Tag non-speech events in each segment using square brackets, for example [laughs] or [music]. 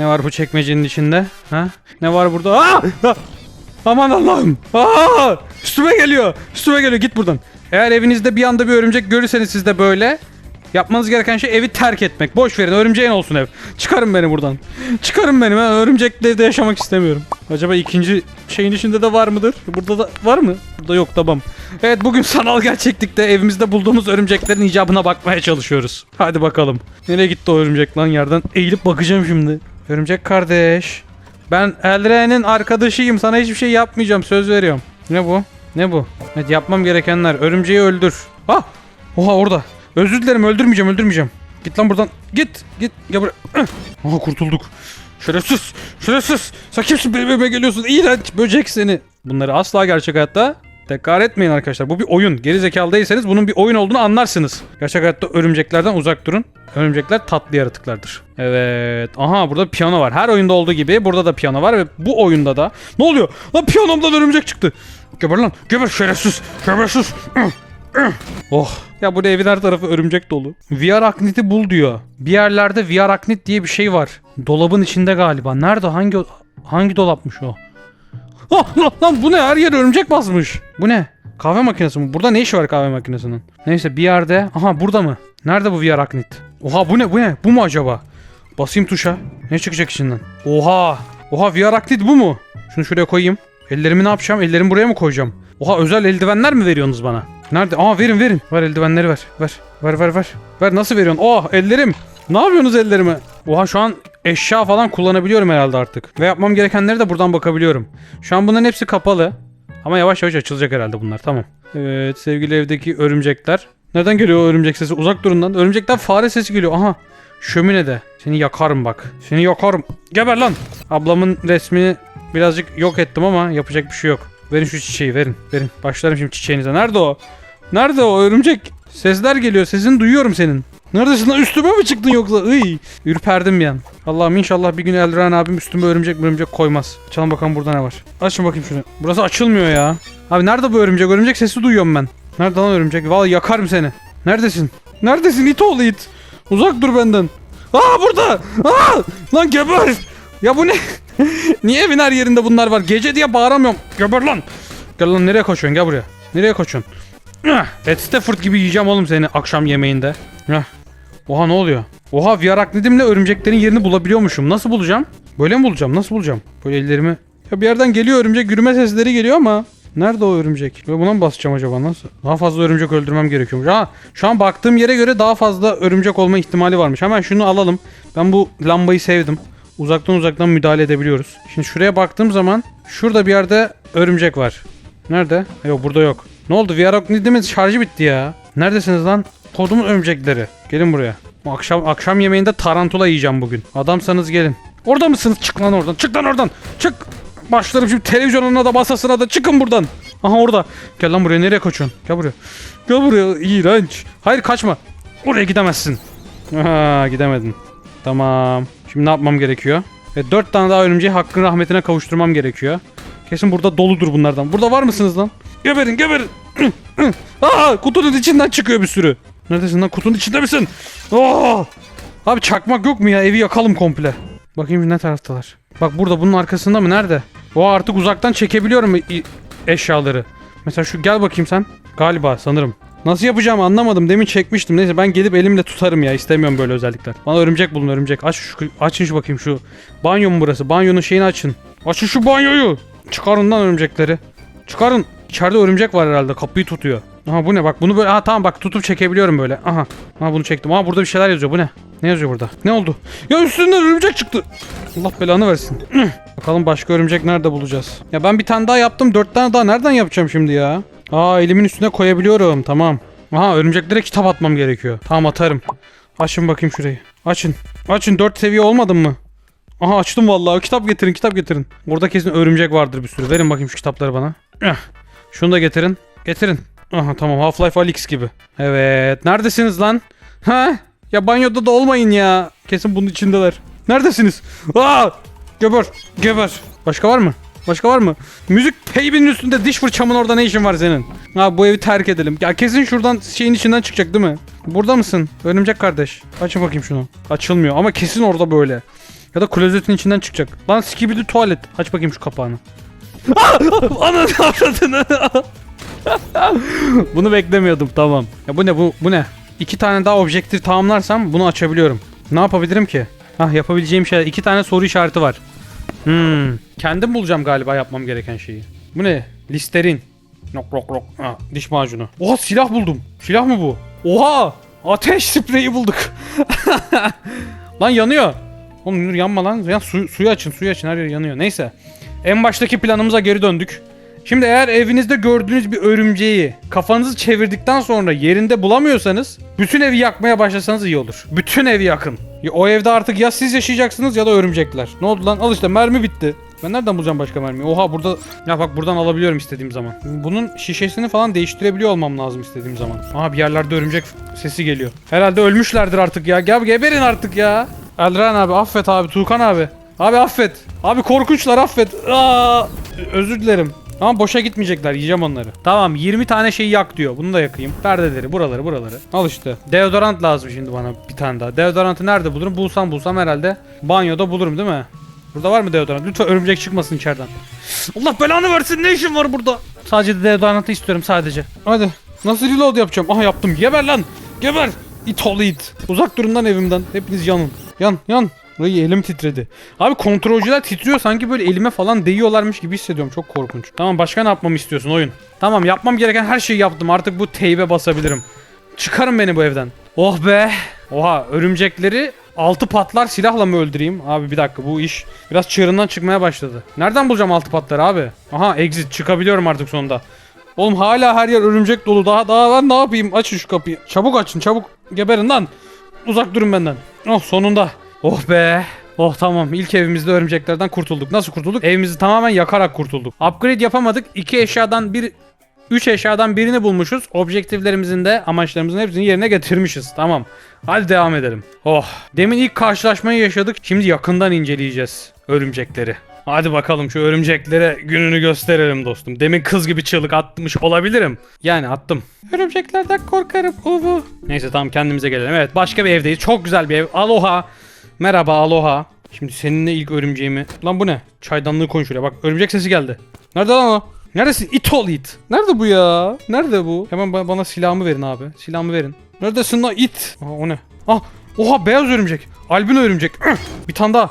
Ne var bu çekmecenin içinde? Ha? Ne var burada? Aa! Aman Allah'ım. Aa! Üstüme geliyor. Üstüme geliyor. Git buradan. Eğer evinizde bir anda bir örümcek görürseniz siz de böyle yapmanız gereken şey evi terk etmek. Boş verin. Örümceğin olsun ev. Çıkarın beni buradan. Çıkarın beni. Ben örümcekle evde yaşamak istemiyorum. Acaba ikinci şeyin içinde de var mıdır? Burada da var mı? Burada yok tamam. Evet bugün sanal gerçeklikte evimizde bulduğumuz örümceklerin icabına bakmaya çalışıyoruz. Hadi bakalım. Nereye gitti o örümcek lan yerden? Eğilip bakacağım şimdi. Örümcek kardeş. Ben Elren'in arkadaşıyım. Sana hiçbir şey yapmayacağım. Söz veriyorum. Ne bu? Ne bu? Evet yapmam gerekenler. Örümceği öldür. Ah! Oha orada. Özür dilerim öldürmeyeceğim öldürmeyeceğim. Git lan buradan. Git. Git. Gel buraya. [clears throat] Aha kurtulduk. Şerefsiz. Şerefsiz. Sen kimsin benim evime geliyorsun? İğrenç böcek seni. Bunları asla gerçek hayatta tekrar etmeyin arkadaşlar. Bu bir oyun. Geri zekalı değilseniz bunun bir oyun olduğunu anlarsınız. Gerçek hayatta örümceklerden uzak durun. Örümcekler tatlı yaratıklardır. Evet. Aha burada piyano var. Her oyunda olduğu gibi burada da piyano var ve bu oyunda da ne oluyor? Lan piyanomdan örümcek çıktı. Geber lan. Geber şerefsiz. Şerefsiz. [clears throat] Oh. Ya bu evin her tarafı örümcek dolu. VR Agnit'i bul diyor. Bir yerlerde VR Agnit diye bir şey var. Dolabın içinde galiba. Nerede? Hangi hangi dolapmış o? Ah, lan, lan bu ne? Her yer örümcek basmış. Bu ne? Kahve makinesi mi? Burada ne işi var kahve makinesinin? Neyse bir yerde. Aha burada mı? Nerede bu VR Agnit? Oha bu ne? Bu ne? Bu mu acaba? Basayım tuşa. Ne çıkacak içinden? Oha. Oha VR Agnit bu mu? Şunu şuraya koyayım. Ellerimi ne yapacağım? Ellerimi buraya mı koyacağım? Oha özel eldivenler mi veriyorsunuz bana? Nerede? Aa verin verin. Ver eldivenleri ver. Ver. Ver ver ver. Ver nasıl veriyorsun? Oh ellerim. Ne yapıyorsunuz ellerime? Oha şu an eşya falan kullanabiliyorum herhalde artık. Ve yapmam gerekenleri de buradan bakabiliyorum. Şu an bunların hepsi kapalı. Ama yavaş yavaş açılacak herhalde bunlar. Tamam. Evet sevgili evdeki örümcekler. Nereden geliyor o örümcek sesi? Uzak durun lan. Örümcekten fare sesi geliyor. Aha. Şöminede. Seni yakarım bak. Seni yakarım. Geber lan. Ablamın resmini birazcık yok ettim ama yapacak bir şey yok. Verin şu çiçeği verin. Verin. Başlarım şimdi çiçeğinize. Nerede o? Nerede o örümcek? Sesler geliyor. Sesini duyuyorum senin. Neredesin lan? Üstüme mi çıktın yoksa? Iy. Ürperdim bir an. Allah'ım inşallah bir gün Eldiren abim üstüme örümcek örümcek koymaz. Çalın bakalım burada ne var. Açın bakayım şunu. Burası açılmıyor ya. Abi nerede bu örümcek? Örümcek sesi duyuyorum ben. Nerede lan örümcek? Vallahi yakarım seni. Neredesin? Neredesin it oğlu it? Uzak dur benden. Aa burada. Aa! Lan geber. Ya bu ne? [laughs] Niye evin her yerinde bunlar var? Gece diye bağıramıyorum. Geber lan. Gel lan nereye koşuyorsun? Gel buraya. Nereye koşuyorsun? [clears throat] Ah, Ed Stafford gibi yiyeceğim oğlum seni akşam yemeğinde. Hah. Oha ne oluyor? Oha VR aknedimle örümceklerin yerini bulabiliyormuşum. Nasıl bulacağım? Böyle mi bulacağım? Nasıl bulacağım? Böyle ellerimi... Ya bir yerden geliyor örümcek yürüme sesleri geliyor ama... Nerede o örümcek? Ve buna mı basacağım acaba nasıl? Daha fazla örümcek öldürmem gerekiyormuş. Ha, şu an baktığım yere göre daha fazla örümcek olma ihtimali varmış. Hemen şunu alalım. Ben bu lambayı sevdim. Uzaktan uzaktan müdahale edebiliyoruz. Şimdi şuraya baktığım zaman şurada bir yerde örümcek var. Nerede? Yok burada yok. Ne oldu? VR Ognidimin şarjı bitti ya. Neredesiniz lan? Kodumun örümcekleri. Gelin buraya. Bu akşam akşam yemeğinde tarantula yiyeceğim bugün. Adamsanız gelin. Orada mısınız? Çık lan oradan. Çık lan oradan. Çık. Başlarım şimdi televizyonuna da masasına da çıkın buradan. Aha orada. Gel lan buraya nereye kaçıyorsun? Gel buraya. Gel buraya. İğrenç. Hayır kaçma. Oraya gidemezsin. Aha gidemedin. Tamam. Şimdi ne yapmam gerekiyor? E, dört tane daha örümceği hakkın rahmetine kavuşturmam gerekiyor. Kesin burada doludur bunlardan. Burada var mısınız lan? Geberin geberin. [clears throat] Aa kutunun içinden çıkıyor bir sürü. Neredesin lan? Kutunun içinde misin? Aa! Abi çakmak yok mu ya? Evi yakalım komple. Bakayım ne taraftalar. Bak burada bunun arkasında mı? Nerede? O artık uzaktan çekebiliyorum eşyaları. Mesela şu gel bakayım sen. Galiba sanırım. Nasıl yapacağımı anlamadım. Demin çekmiştim. Neyse ben gelip elimle tutarım ya. İstemiyorum böyle özellikler. Bana örümcek bulun örümcek. Aç şu, açın şu bakayım şu. Banyo mu burası? Banyonun şeyini açın. Açın şu banyoyu. Çıkarın lan örümcekleri. Çıkarın. İçeride örümcek var herhalde. Kapıyı tutuyor. Aha bu ne? Bak bunu böyle... Aha tamam bak tutup çekebiliyorum böyle. Aha. Aha bunu çektim. Aha burada bir şeyler yazıyor. Bu ne? Ne yazıyor burada? Ne oldu? Ya üstünden örümcek çıktı. Allah belanı versin. [clears throat] Bakalım başka örümcek nerede bulacağız? Ya ben bir tane daha yaptım. Dört tane daha nereden yapacağım şimdi ya? Aa elimin üstüne koyabiliyorum. Tamam. Aha örümceklere kitap atmam gerekiyor. Tamam atarım. Açın bakayım şurayı. Açın. Açın. Dört seviye olmadım mı? Aha açtım vallahi. Kitap getirin, kitap getirin. Burada kesin örümcek vardır bir sürü. Verin bakayım şu kitapları bana. [clears throat] Şunu da getirin. Getirin. Aha tamam Half-Life Alyx gibi. Evet. Neredesiniz lan? Ha? Ya banyoda da olmayın ya. Kesin bunun içindeler. Neredesiniz? Aa! Geber. Geber. Başka var mı? Başka var mı? Müzik teybinin üstünde diş fırçamın orada ne işin var senin? Ha bu evi terk edelim. Ya kesin şuradan şeyin içinden çıkacak değil mi? Burada mısın? Örümcek kardeş. Açın bakayım şunu. Açılmıyor ama kesin orada böyle. Ya da klozetin içinden çıkacak. Lan skibidi tuvalet. Aç bakayım şu kapağını. Ananı avradını. [laughs] bunu beklemiyordum tamam. Ya bu ne bu bu ne? İki tane daha objektif tamamlarsam bunu açabiliyorum. Ne yapabilirim ki? Hah yapabileceğim şey iki tane soru işareti var. Hmm. Kendim bulacağım galiba yapmam gereken şeyi. Bu ne? Listerin. Nok nok nok. Ha, diş macunu. Oha silah buldum. Silah mı bu? Oha! Ateş spreyi bulduk. [laughs] lan yanıyor. Oğlum yanma lan. Ya su, suyu açın suyu açın her yer yanıyor. Neyse. En baştaki planımıza geri döndük. Şimdi eğer evinizde gördüğünüz bir örümceği kafanızı çevirdikten sonra yerinde bulamıyorsanız bütün evi yakmaya başlasanız iyi olur. Bütün evi yakın. Ya O evde artık ya siz yaşayacaksınız ya da örümcekler. Ne oldu lan? Al işte mermi bitti. Ben nereden bulacağım başka mermi? Oha burada ya bak buradan alabiliyorum istediğim zaman. Bunun şişesini falan değiştirebiliyor olmam lazım istediğim zaman. Aha bir yerlerde örümcek sesi geliyor. Herhalde ölmüşlerdir artık ya. Gel geberin artık ya. Elran abi affet abi Tuğkan abi. Abi affet. Abi korkunçlar affet. Aa, özür dilerim. Ama boşa gitmeyecekler. Yiyeceğim onları. Tamam 20 tane şeyi yak diyor. Bunu da yakayım. Perdeleri buraları buraları. Al işte. Deodorant lazım şimdi bana bir tane daha. Deodorantı nerede bulurum? Bulsam bulsam herhalde banyoda bulurum değil mi? Burada var mı deodorant? Lütfen örümcek çıkmasın içeriden. Allah belanı versin ne işin var burada? Sadece deodorantı istiyorum sadece. Hadi. Nasıl reload yapacağım? Aha yaptım. Geber lan. Geber. İt oğlu it. Uzak durun lan evimden. Hepiniz yanın. Yan yan. Ay elim titredi. Abi kontrolcüler titriyor sanki böyle elime falan değiyorlarmış gibi hissediyorum. Çok korkunç. Tamam başka ne yapmamı istiyorsun oyun? Tamam yapmam gereken her şeyi yaptım. Artık bu teybe basabilirim. Çıkarın beni bu evden. Oh be. Oha örümcekleri altı patlar silahla mı öldüreyim? Abi bir dakika bu iş biraz çığırından çıkmaya başladı. Nereden bulacağım altı patları abi? Aha exit çıkabiliyorum artık sonunda. Oğlum hala her yer örümcek dolu. Daha daha ben ne yapayım? Açın şu kapıyı. Çabuk açın çabuk. Geberin lan. Uzak durun benden. Oh sonunda. Oh be. Oh tamam ilk evimizde örümceklerden kurtulduk. Nasıl kurtulduk? Evimizi tamamen yakarak kurtulduk. Upgrade yapamadık. İki eşyadan bir 3 eşyadan birini bulmuşuz. Objektiflerimizin de amaçlarımızın hepsini yerine getirmişiz. Tamam. Hadi devam edelim. Oh. Demin ilk karşılaşmayı yaşadık. Şimdi yakından inceleyeceğiz örümcekleri. Hadi bakalım şu örümceklere gününü gösterelim dostum. Demin kız gibi çığlık atmış olabilirim. Yani attım. Örümceklerden korkarım uvu. Neyse tamam kendimize gelelim. Evet başka bir evdeyiz. Çok güzel bir ev. Aloha. Merhaba aloha. Şimdi seninle ilk örümceğimi... Lan bu ne? Çaydanlığı koy şuraya. Bak örümcek sesi geldi. Nerede lan o? Neredesin? İt ol it. Nerede bu ya? Nerede bu? Hemen ba- bana silahımı verin abi. Silahımı verin. Neredesin lan it? Aha, o ne? Ah! Oha beyaz örümcek. Albino örümcek. [clears throat] Bir tane daha.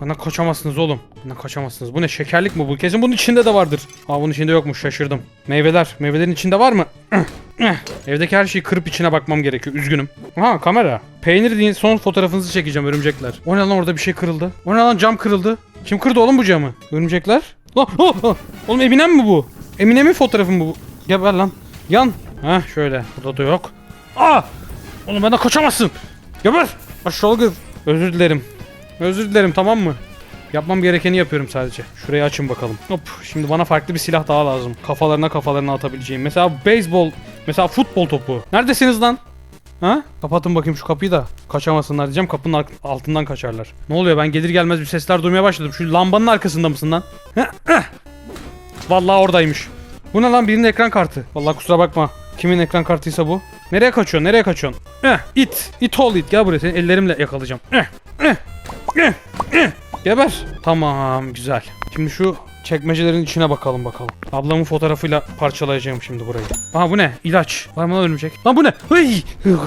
Bana kaçamazsınız oğlum. Bana kaçamazsınız. Bu ne şekerlik mi bu? Kesin bunun içinde de vardır. Aa bunun içinde yokmuş şaşırdım. Meyveler. Meyvelerin içinde var mı? [clears throat] Evdeki her şeyi kırıp içine bakmam gerekiyor. Üzgünüm. Aha kamera. Peynir deyin son fotoğrafınızı çekeceğim örümcekler. O ne lan orada bir şey kırıldı. O ne lan cam kırıldı. Kim kırdı oğlum bu camı? Örümcekler. Oh, oh. Oğlum Eminem mi bu? Eminem'in fotoğrafı mı bu? Geber lan. Yan. Ha şöyle. Burada da yok. Aa! Oğlum benden kaçamazsın. Geber. Aşağılık kız. Özür dilerim. Özür dilerim tamam mı? Yapmam gerekeni yapıyorum sadece. Şurayı açın bakalım. Hop. Şimdi bana farklı bir silah daha lazım. Kafalarına kafalarına atabileceğim. Mesela beyzbol. Mesela futbol topu. Neredesiniz lan? Ha? Kapatın bakayım şu kapıyı da kaçamasınlar diyeceğim. Kapının altından kaçarlar. Ne oluyor? Ben gelir gelmez bir sesler duymaya başladım. Şu lambanın arkasında mısın lan? Vallahi oradaymış. Bu ne lan? Birinin ekran kartı. Vallahi kusura bakma. Kimin ekran kartıysa bu. Nereye kaçıyorsun? Nereye kaçıyorsun? Eh, it. It ol it. Gel buraya. Seni ellerimle yakalayacağım. Eh, eh. Geber. Tamam. Güzel. Şimdi şu çekmecelerin içine bakalım bakalım. Ablamın fotoğrafıyla parçalayacağım şimdi burayı. Aha bu ne? İlaç. Var mı lan örümcek? Lan bu ne? Hıy.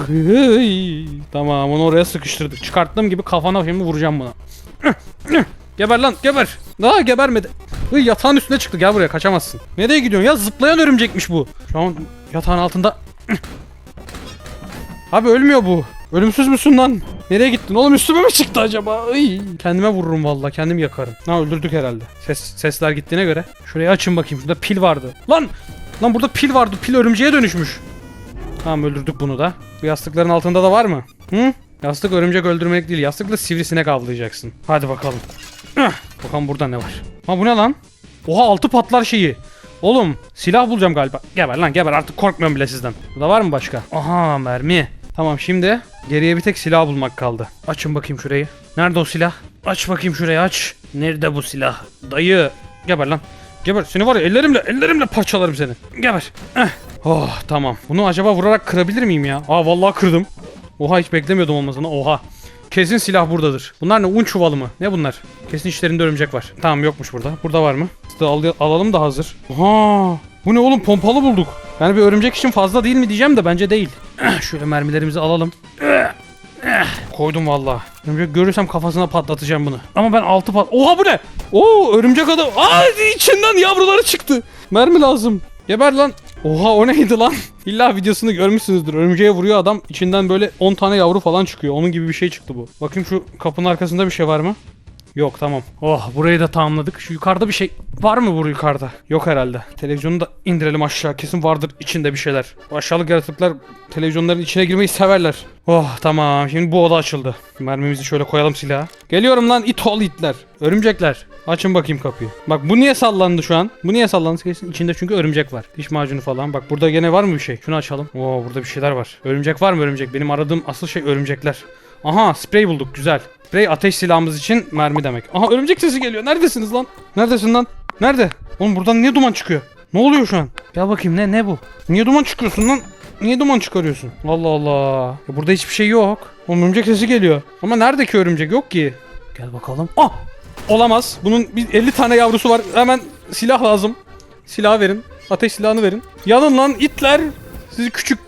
Hıy. Tamam onu oraya sıkıştırdık. Çıkarttığım gibi kafana şimdi vuracağım buna. Geber lan geber. Daha gebermedi. Hıy, yatağın üstüne çıktı gel buraya kaçamazsın. Nereye gidiyorsun ya zıplayan örümcekmiş bu. Şu an yatağın altında. Abi ölmüyor bu. Ölümsüz müsün lan? Nereye gittin? Oğlum üstüme mi çıktı acaba? Ay, kendime vururum vallahi kendim yakarım. Ha öldürdük herhalde. Ses sesler gittiğine göre. Şurayı açın bakayım. Şurada pil vardı. Lan! Lan burada pil vardı. Pil örümceğe dönüşmüş. Tamam öldürdük bunu da. Bu yastıkların altında da var mı? Hı? Yastık örümcek öldürmek değil. Yastıkla sivrisinek avlayacaksın. Hadi bakalım. Bakalım burada ne var? Ha bu ne lan? Oha altı patlar şeyi. Oğlum silah bulacağım galiba. Geber lan geber artık korkmuyorum bile sizden. Burada var mı başka? Aha mermi. Tamam şimdi geriye bir tek silah bulmak kaldı. Açın bakayım şurayı. Nerede o silah? Aç bakayım şurayı aç. Nerede bu silah? Dayı. Geber lan. Geber. Seni var ya ellerimle ellerimle parçalarım seni. Geber. Eh. Oh tamam. Bunu acaba vurarak kırabilir miyim ya? Aa vallahi kırdım. Oha hiç beklemiyordum olmasını. Oha. Kesin silah buradadır. Bunlar ne? Un çuvalı mı? Ne bunlar? Kesin içlerinde örümcek var. Tamam yokmuş burada. Burada var mı? Al- alalım da hazır. Aha! Bu ne oğlum? Pompalı bulduk. Yani bir örümcek için fazla değil mi diyeceğim de bence değil. [clears throat] Şöyle mermilerimizi alalım. Koydum valla. Örümcek görürsem kafasına patlatacağım bunu. Ama ben altı pat... Oha bu ne? Oo örümcek adam. Aa içinden yavruları çıktı. Mermi lazım. Geber lan. Oha o neydi lan? [laughs] İlla videosunu görmüşsünüzdür. Örümceğe vuruyor adam. içinden böyle 10 tane yavru falan çıkıyor. Onun gibi bir şey çıktı bu. Bakayım şu kapının arkasında bir şey var mı? Yok tamam. Oh burayı da tamamladık. Şu yukarıda bir şey var mı bu yukarıda? Yok herhalde. Televizyonu da indirelim aşağı. Kesin vardır içinde bir şeyler. Bu aşağılık yaratıklar televizyonların içine girmeyi severler. Oh tamam. Şimdi bu oda açıldı. Mermimizi şöyle koyalım silaha. Geliyorum lan it ol itler. Örümcekler. Açın bakayım kapıyı. Bak bu niye sallandı şu an? Bu niye sallandı? Kesin içinde çünkü örümcek var. Diş macunu falan. Bak burada gene var mı bir şey? Şunu açalım. Oo burada bir şeyler var. Örümcek var mı örümcek? Benim aradığım asıl şey örümcekler. Aha sprey bulduk güzel. Sprey ateş silahımız için mermi demek. Aha örümcek sesi geliyor. Neredesiniz lan? Neredesin lan? Nerede? Oğlum buradan niye duman çıkıyor? Ne oluyor şu an? Gel bakayım ne ne bu? Niye duman çıkıyorsun lan? Niye duman çıkarıyorsun? Allah Allah. Ya burada hiçbir şey yok. Oğlum örümcek sesi geliyor. Ama nerede ki örümcek? Yok ki. Gel bakalım. Ah! Olamaz. Bunun bir 50 tane yavrusu var. Hemen silah lazım. Silah verin. Ateş silahını verin. Yanın lan itler. Sizi küçük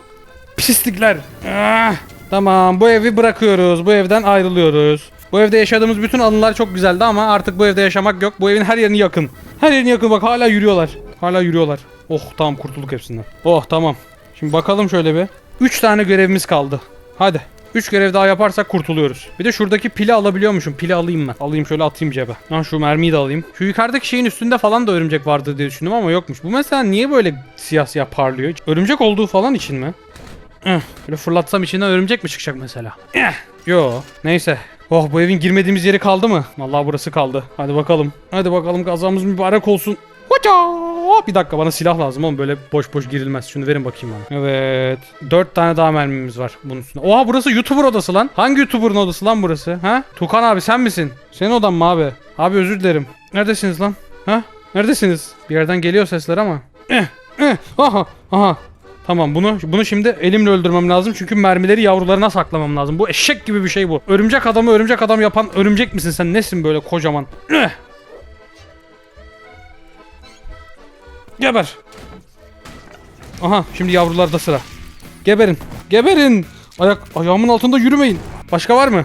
pislikler. Ah! Tamam bu evi bırakıyoruz. Bu evden ayrılıyoruz. Bu evde yaşadığımız bütün anılar çok güzeldi ama artık bu evde yaşamak yok. Bu evin her yerini yakın. Her yerini yakın bak hala yürüyorlar. Hala yürüyorlar. Oh tamam kurtulduk hepsinden. Oh tamam. Şimdi bakalım şöyle bir. 3 tane görevimiz kaldı. Hadi. 3 görev daha yaparsak kurtuluyoruz. Bir de şuradaki pili alabiliyormuşum. Pili alayım ben. Alayım şöyle atayım cebe. Ha şu mermiyi de alayım. Şu yukarıdaki şeyin üstünde falan da örümcek vardı diye düşündüm ama yokmuş. Bu mesela niye böyle siyah siyah parlıyor? Örümcek olduğu falan için mi? Eh, Böyle fırlatsam içinden örümcek mi çıkacak mesela? Eh, Yo. Neyse. Oh bu evin girmediğimiz yeri kaldı mı? Vallahi burası kaldı. Hadi bakalım. Hadi bakalım kazamız mübarek olsun. Hoca! Bir dakika bana silah lazım oğlum böyle boş boş girilmez. Şunu verin bakayım bana. Evet. Dört tane daha mermimiz var bunun üstünde. Oha burası YouTuber odası lan. Hangi YouTuber'ın odası lan burası? Ha? Tukan abi sen misin? Senin odan mı abi? Abi özür dilerim. Neredesiniz lan? Ha? Neredesiniz? Bir yerden geliyor sesler ama. Eh, eh, aha, aha. Tamam bunu bunu şimdi elimle öldürmem lazım çünkü mermileri yavrularına saklamam lazım. Bu eşek gibi bir şey bu. Örümcek adamı örümcek adam yapan örümcek misin sen? Nesin böyle kocaman? Geber. Aha şimdi yavrularda sıra. Geberin. Geberin. Ayak ayağımın altında yürümeyin. Başka var mı?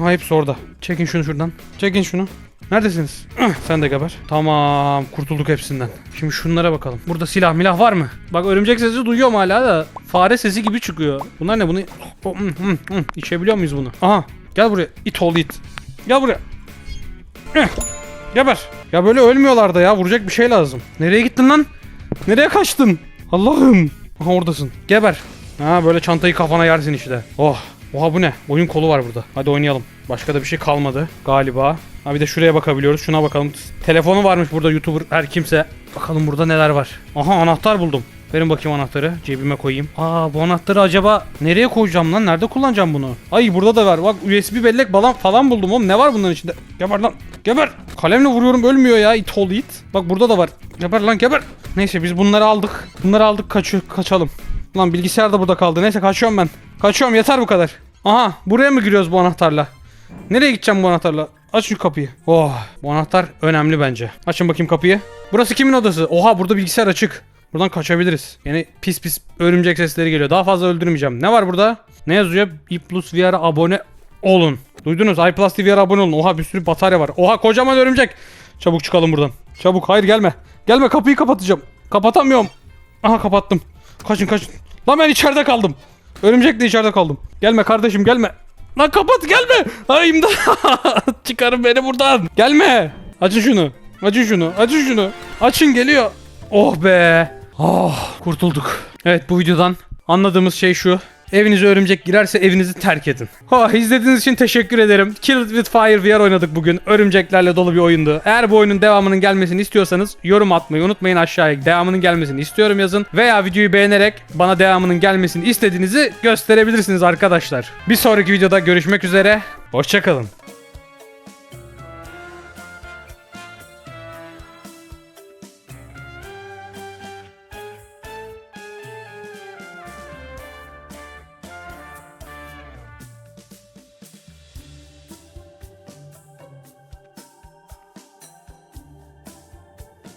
Aha hepsi orada. Çekin şunu şuradan. Çekin şunu. Neredesiniz? [clears throat] Sen de geber. Tamam kurtulduk hepsinden. Şimdi şunlara bakalım. Burada silah milah var mı? Bak örümcek sesi duyuyorum hala da fare sesi gibi çıkıyor. Bunlar ne bunu? [clears throat] İçebiliyor muyuz bunu? Aha gel buraya. İt ol it. Gel buraya. [clears throat] Geber. Ya böyle ölmüyorlar da ya. Vuracak bir şey lazım. Nereye gittin lan? Nereye kaçtın? Allah'ım. Aha oradasın. Geber. Ha böyle çantayı kafana yersin işte. Oh. Oha bu ne? Oyun kolu var burada. Hadi oynayalım. Başka da bir şey kalmadı galiba. Ha bir de şuraya bakabiliyoruz. Şuna bakalım. Telefonu varmış burada YouTuber her kimse. Bakalım burada neler var. Aha anahtar buldum. Verin bakayım anahtarı. Cebime koyayım. Aa bu anahtarı acaba nereye koyacağım lan? Nerede kullanacağım bunu? Ay burada da var. Bak USB bellek falan falan buldum oğlum. Ne var bunların içinde? Geber lan. Geber. Kalemle vuruyorum ölmüyor ya. It ol it. Bak burada da var. Geber lan geber. Neyse biz bunları aldık. Bunları aldık kaçıyor kaçalım. Lan bilgisayar da burada kaldı. Neyse kaçıyorum ben. Kaçıyorum yeter bu kadar. Aha buraya mı giriyoruz bu anahtarla? Nereye gideceğim bu anahtarla? Aç şu kapıyı. Oh bu anahtar önemli bence. Açın bakayım kapıyı. Burası kimin odası? Oha burada bilgisayar açık. Buradan kaçabiliriz. Yani pis pis örümcek sesleri geliyor. Daha fazla öldürmeyeceğim. Ne var burada? Ne yazıyor? iPlus VR'a abone olun. Duydunuz? iPlus TV'ye abone olun. Oha bir sürü batarya var. Oha kocaman örümcek. Çabuk çıkalım buradan. Çabuk. Hayır gelme. Gelme kapıyı kapatacağım. Kapatamıyorum. Aha kapattım. Kaçın kaçın. Lan ben içeride kaldım. Örümcekle içeride kaldım. Gelme kardeşim gelme. Lan kapat gelme. Ay imdat. [laughs] Çıkarın beni buradan. Gelme. Açın şunu. Açın şunu. Açın şunu. Açın geliyor. Oh be. Oh kurtulduk. Evet bu videodan anladığımız şey şu. Evinize örümcek girerse evinizi terk edin. Oh, izlediğiniz için teşekkür ederim. Kill with Fire VR oynadık bugün. Örümceklerle dolu bir oyundu. Eğer bu oyunun devamının gelmesini istiyorsanız yorum atmayı unutmayın aşağıya. Devamının gelmesini istiyorum yazın. Veya videoyu beğenerek bana devamının gelmesini istediğinizi gösterebilirsiniz arkadaşlar. Bir sonraki videoda görüşmek üzere. Hoşçakalın.